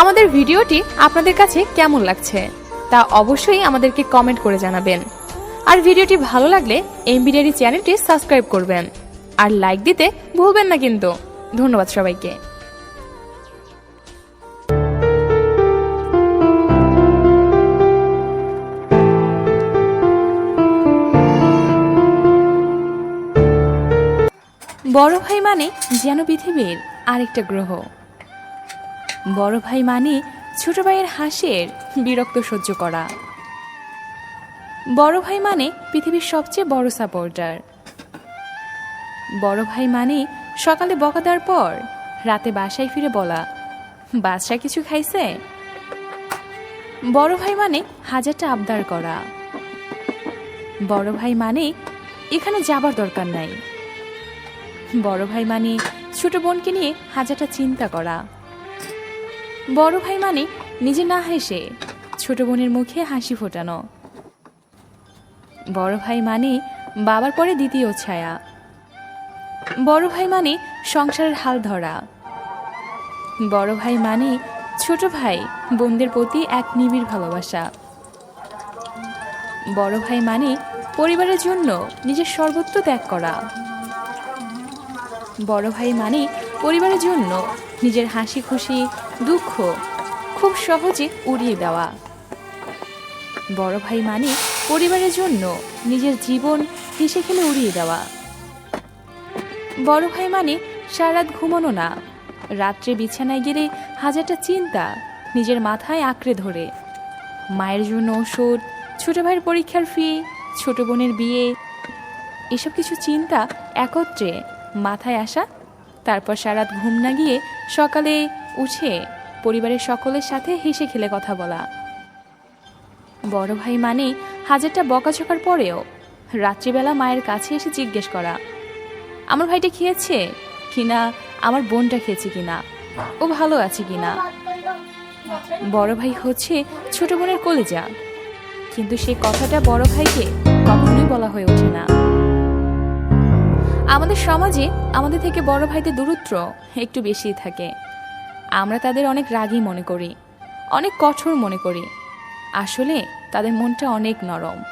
আমাদের ভিডিওটি আপনাদের কাছে কেমন লাগছে, তা অবশ্যই আমাদেরকে কমেন্ট করে জানাবেন। আর ভিডিওটি ভালো লাগলে এমবিডিয়ারি চ্যানেলটি সাবস্ক্রাইব করবেন। আর লাইক দিতে ভুলবেন না কিন্তু। ধন্যবাদ সবাইকে। বড় ভাই মানে যেন পৃথিবীর আরেকটা গ্রহ। বড় ভাই মানে ছোট ভাইয়ের হাসির বিরক্ত সহ্য করা। বড় ভাই মানে পৃথিবীর সবচেয়ে বড় সাপোর্টার বড় ভাই মানে সকালে বকা দেওয়ার পর রাতে বাসায় ফিরে বলা, বাদশা কিছু খাইছে? বড় ভাই মানে হাজারটা আবদার করা। বড় ভাই মানে এখানে যাবার দরকার নাই। বড় ভাই মানে ছোট বোনকে নিয়ে হাজারটা চিন্তা করা। বড় ভাই মানে নিজে না হেসে ছোট বোনের মুখে হাসি ফোটানো। বড় ভাই মানে বাবার পরে দ্বিতীয় ছায়া। বড় ভাই মানে সংসারের হাল ধরা। বড় ভাই মানে ছোট ভাই বোনদের প্রতি এক নিবিড় ভালোবাসা। বড় ভাই মানে পরিবারের জন্য নিজের সর্বত্র ত্যাগ করা। বড় ভাই মানে পরিবারের জন্য নিজের হাসি খুশি দুঃখ খুব সহজে উড়িয়ে দেওয়া। বড় ভাই মানে পরিবারের জন্য নিজের জীবন হেসে খেলে উড়িয়ে দেওয়া। বড় ভাই মানে সারাত ঘুমানো না, রাত্রে বিছানায় গেলে হাজারটা চিন্তা নিজের মাথায় আঁকড়ে ধরে। মায়ের জন্য ওষুধ, ছোট ভাইয়ের পরীক্ষার ফি ছোট বোনের বিয়ে, এসব কিছু চিন্তা একত্রে মাথায় আসা, তারপর সারাত ঘুম না গিয়ে সকালে উঠে পরিবারের সকলের সাথে হেসে খেলে কথা বলা। বড় ভাই মানে হাজারটা বকাঝকার পরেও রাত্রিবেলা মায়ের কাছে এসে জিজ্ঞেস করা, আমার ভাইটা খেয়েছে কিনা? আমার বোনটা খেয়েছে কিনা? ও ভালো আছে কিনা? বড় ভাই হচ্ছে ছোট বোনের কলেজা, কিন্তু সেই কথাটা বড় ভাইকে কখনোই বলা হয়ে ওঠে না। আমাদের সমাজে আমাদের থেকে বড় ভাইদের দূরত্ব একটু বেশিই থাকে। আমরা তাদের অনেক রাগী মনে করি, অনেক কঠোর মনে করি। আসলে তাদের মনটা অনেক নরম।